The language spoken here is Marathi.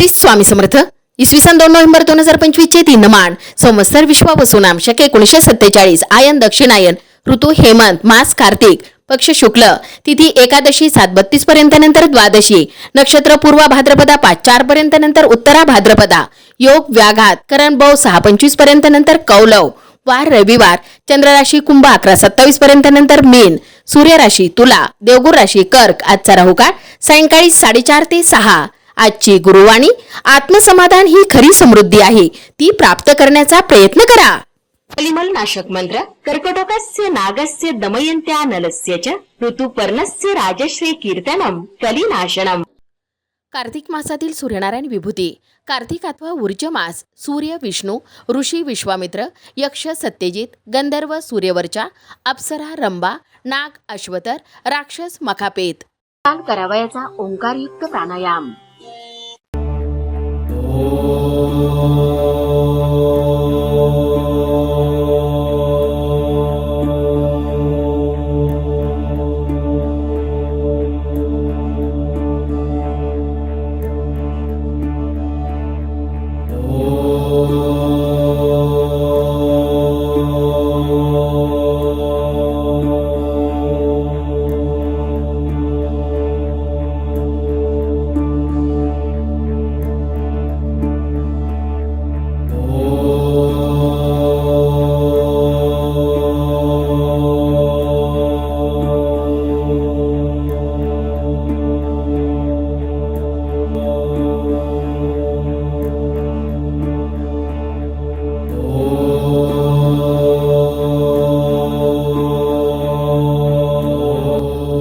श्री स्वामी समर्थ. इसवी सन दोन नोव्हेंबर दोन हजार पंचवीस चे तीन माण संवत्सर विश्वावसुनाम शके एकोणीसशे सत्तेचाळीस आयन दक्षिणायन ऋतू हेमंत मास कार्तिक पक्ष शुक्ल तिथी एकादशी सात बत्तीस पर्यंत नंतर द्वादशी नक्षत्र पूर्वा भाद्रपदा पाच चार पर्यंत नंतर उत्तरा भाद्रपदा योग व्याघात करण बौ सहा पंचवीसपर्यंत नंतर कौलव वार रविवार चंद्रराशी कुंभ अकरा सत्तावीस पर्यंत नंतर मीन सूर्यराशी तुला देवगुर राशी कर्क आजचा राहुकाळ सायंकाळी साडेचार ते सहा. आजची गुरुवाणी आत्मसमाधान ही खरी समृद्धी आहे. ती प्राप्त करण्याचा प्रयत्न करा. कलिमल नाशक मंत्र कर्कटकस्य नागस्य दमयन्त्या नलस्य च ऋतुपर्णस्य राजश्री कीर्तनम कलिनाशनम. कार्तिक मासातील सूर्यनारायण विभूती कार्तिक अथवा ऊर्ज मास सूर्य विष्णू ऋषी विश्वामित्र यक्ष सत्यजित गंधर्व सूर्यवर्चा अप्सरा रंबा नाग अश्वतर राक्षस मखापेत. काल करावयाचा ओंकारयुक्त प्राणायाम. Oh.